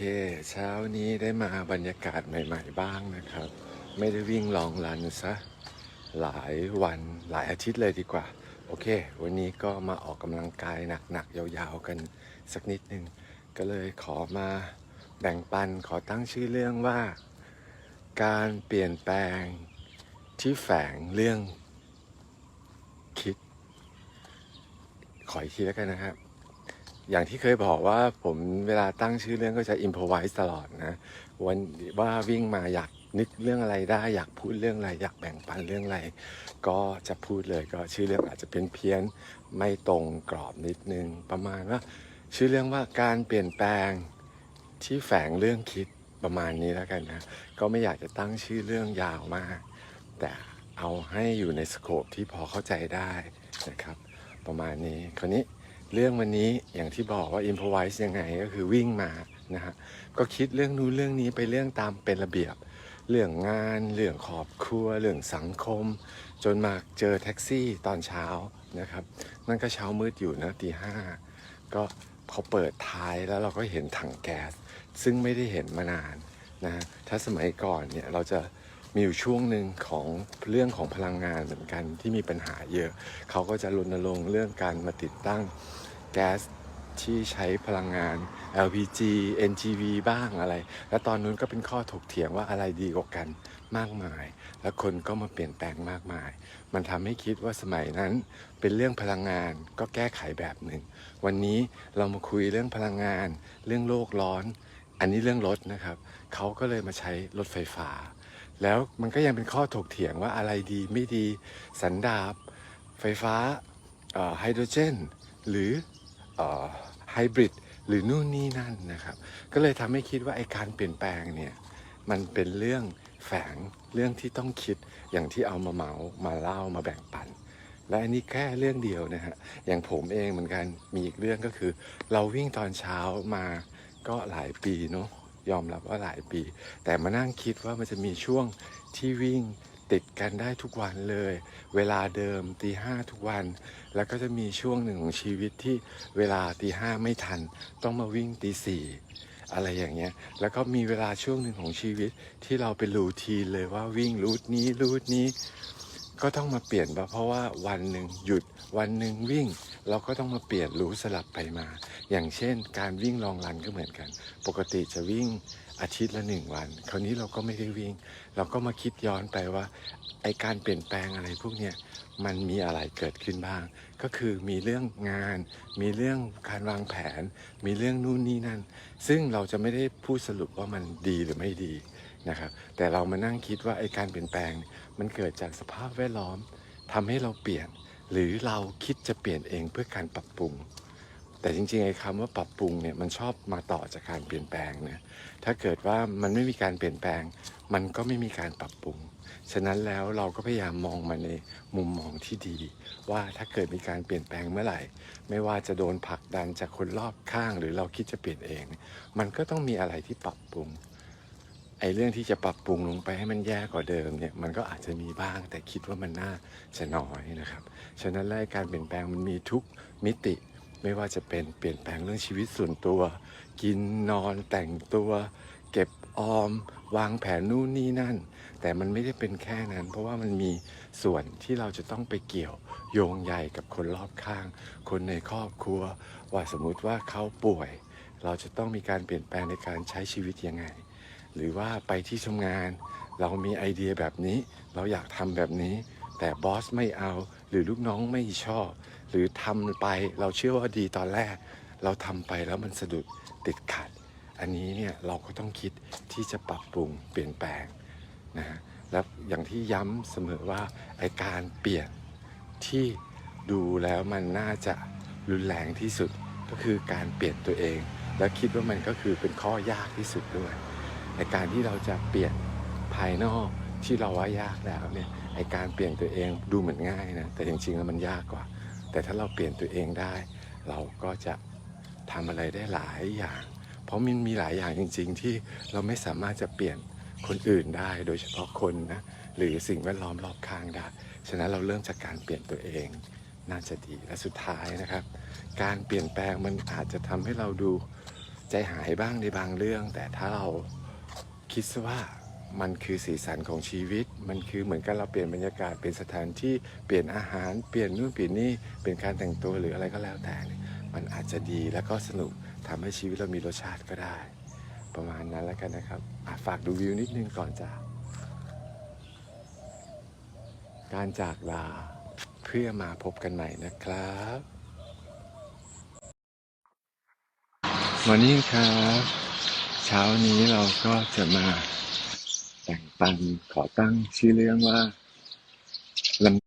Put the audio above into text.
เคเช้านี้ได้มาบรรยากาศใหม่ ๆ บ้างนะครับ ไม่ได้วิ่งลองรันซะหลายวันหลายอาทิตย์เลยดีกว่า โอเค วันนี้ก็มาออกกำลังกายหนัก ๆ ยาวๆกันสักนิดนึง ก็เลยขอมาแบ่งปันขอตั้งชื่อเรื่องว่า การเปลี่ยนแปลงที่แฝงเรื่องคิด ขออีกทีแล้วกันนะครับ อย่างที่เคยบอกว่าผมเวลาตั้งชื่อเรื่องก็จะอิมพอไวส์ตลอดนะ วันว่าวิ่งมาอยากนึกเรื่องอะไรได้ อยากพูดเรื่องอะไร อยากแบ่งปันเรื่องอะไร ก็จะพูดเลยก็ชื่อเรื่องอาจจะเป็นเพี้ยนไม่ตรงกรอบนิดนึง ประมาณว่า ชื่อเรื่องว่าการเปลี่ยนแปลงที่แฝงเรื่องคิดประมาณนี้แล้วกันนะ ก็ไม่อยากจะตั้งชื่อเรื่องยาวมาก แต่เอาให้อยู่ในสโคปที่พอเข้าใจได้นะครับ ประมาณนี้คราวนี้ เรื่องวันนี้อย่างที่บอกว่า improvise ยังไงก็คือวิ่งมานะฮะก็คิดเรื่องนู้นเรื่องนี้ไปเรื่องตามเป็นระเบียบ เรื่องงานเรื่องครอบครัว เรื่องสังคม จนมาเจอแท็กซี่ตอนเช้านะครับ นั่นก็เช้ามืดอยู่นะตีห้าก็พอเปิดท้ายแล้วเราก็เห็นถังแก๊ส ซึ่งไม่ได้เห็นมานานนะถ้าสมัยก่อนเนี่ยเราจะ มีอยู่ช่วงหนึ่งของเรื่องของพลังงานเหมือนกันที่มีปัญหาเยอะ เขาก็จะรณรงค์เรื่องการมาติดตั้งแก๊สที่ใช้พลังงาน LPG NGV บ้างอะไร และตอนนู้นก็เป็นข้อถกเถียงว่าอะไรดีกว่ากันมากมาย แล้วคนก็มาเปลี่ยนแปลงมากมาย มันทำให้คิดว่าสมัยนั้นเป็นเรื่องพลังงานก็แก้ไขแบบหนึ่ง วันนี้เรามาคุยเรื่องพลังงาน เรื่องโลกร้อน อันนี้เรื่องรถนะครับ เขาก็เลยมาใช้รถไฟฟ้า แล้วมันก็ยังเป็นข้อถกเถียงว่าอะไรดีไม่ดีสันดาบ ไฟฟ้าไฮโดรเจน หรือเอ่อไฮบริดหรือนู่นนี่นั่นนะครับ ก็เลยทำให้คิดว่าไอการเปลี่ยนแปลงเนี่ยมันเป็นเรื่องแฝงเรื่องที่ต้องคิดอย่างที่เอามาเมาส์มาเล่ามาแบ่งปัน และอันนี้แค่เรื่องเดียวนะฮะอย่างผมเองเหมือนกันมีอีกเรื่องก็คือ เราวิ่งตอนเช้ามาก็หลายปีเนาะ ยอมรับว่าหลายปี แต่มานั่งคิดว่ามันจะมีช่วงที่วิ่งติดกันได้ทุกวันเลย เวลาเดิมตีห้าทุกวัน แล้วก็จะมีช่วงหนึ่งของชีวิตที่เวลาตีห้าไม่ทัน ต้องมาวิ่งตีสี่อะไรอย่างเงี้ย แล้วก็มีเวลาช่วงหนึ่งของชีวิตที่เราเป็นรูทีนเลยว่าวิ่งรูทนี้รูทนี้ ก็ต้องมาเปลี่ยนเพราะว่าวันหนึ่งหยุดวันหนึ่งวิ่ง เราก็ต้องมาเปลี่ยนรู้สลับไปมา อย่างเช่น การวิ่งลองรันก็เหมือนกัน ปกติจะวิ่ง อาทิตย์ละหนึ่งวัน คราวนี้เราก็ไม่ได้วิ่ง เราก็มาคิดย้อนไปว่าไอการเปลี่ยนแปลงอะไรพวกเนี้ยมันมีอะไรเกิดขึ้นบ้าง ก็คือมีเรื่องงาน มีเรื่องการวางแผน มีเรื่องนู่นนี่นั่น ซึ่งเราจะไม่ได้พูดสรุปว่ามันดีหรือไม่ดีนะครับ แต่เรามานั่งคิดว่าไอการเปลี่ยนแปลงมันเกิดจากสภาพแวดล้อมทำให้เราเปลี่ยน หรือเราคิดจะเปลี่ยนเองเพื่อการปรับปรุง แต่จริงๆไอ้คำว่าปรับปรุงเนี่ยมันชอบมาต่อจากการเปลี่ยนแปลงนะถ้าเกิดว่ามันไม่มีการเปลี่ยนแปลง มันก็ไม่มีการปรับปรุง ฉะนั้นแล้วเราก็พยายามมองมาในมุมมองที่ดี ว่าถ้าเกิดมีการเปลี่ยนแปลงเมื่อไหร่ ไม่ว่าจะโดนผลักดันจากคนรอบข้าง หรือเราคิดจะเปลี่ยนเอง มันก็ต้องมีอะไรที่ปรับปรุงไอ้เรื่องที่จะปรับปรุงลงไปให้มันแย่กว่าเดิมเนี่ยมันก็อาจจะมีบ้างแต่คิดว่ามันน่าจะน้อยนะครับ ฉะนั้นแล้วการเปลี่ยนแปลงมันมีทุกมิติ ไม่ว่าจะเป็นเปลี่ยนแปลงเรื่องชีวิตส่วนตัว กินนอนแต่งตัว เก็บออม วางแผนนู่นนี่นั่น แต่มันไม่ได้เป็นแค่นั้น เพราะว่ามันมีส่วนที่เราจะต้องไปเกี่ยวโยงใยกับคนรอบข้าง คนในครอบครัว ว่าสมมุติว่าเขาป่วย เราจะต้องมีการเปลี่ยนแปลงในการใช้ชีวิตยังไง หรือว่าไปที่ทำงาน เรามีไอเดียแบบนี้ เราอยากทำแบบนี้ แต่บอสไม่เอาหรือลูกน้องไม่ชอบ รือทำไปเราเชื่อว่าดีตอนแรก เราทำไปแล้วมันสะดุดติดขัด อันนี้เนี่ยเราก็ต้องคิดที่จะปรับปรุงเปลี่ยนแปลงนะฮะแล้วอย่างที่ย้ำเสมอว่าไอการเปลี่ยนที่ดูแล้วมันน่าจะรุนแรงที่สุดก็คือการเปลี่ยนตัวเอง และคิดว่ามันก็คือเป็นข้อยากที่สุดด้วยในการที่เราจะเปลี่ยนภายนอกที่เราว่ายากแล้วเนี่ยไอการเปลี่ยนตัวเองดูเหมือนง่ายนะแต่จริงๆแล้วมันยากกว่า แต่ถ้าเราเปลี่ยนตัวเองได้ เราก็จะทำอะไรได้หลายอย่าง เพราะมันมีหลายอย่างจริง ๆ ที่เราไม่สามารถจะเปลี่ยนคนอื่นได้ โดยเฉพาะคนนะหรือสิ่งแวดล้อมรอบข้างได้ ฉะนั้นเราเริ่มจากการเปลี่ยนตัวเองน่าจะดีและสุดท้ายนะครับ การเปลี่ยนแปลงมันอาจจะทำให้เราดูใจหายบ้างในบางเรื่อง แต่ถ้าเราคิดซะว่า มันคือสีสันของชีวิต มันคือเหมือนกันเราเปลี่ยนบรรยากาศ เป็นสถานที่ เปลี่ยนอาหาร เปลี่ยนนู่นเปลี่ยนนี่ เป็นการแต่งตัวหรืออะไรก็แล้วแต่ มันอาจจะดีแล้วก็สนุกทำให้ชีวิตเรามีรสชาติก็ได้ ประมาณนั้นแล้วกันนะครับฝากดูวิวนิดนึงก่อนจ้ะการจากลาเพื่อมาพบกันใหม่นะครับ วันนี้ครับ เช้านี้เราก็จะมา ปันขอตั้งชื่อเรื่องว่าลำ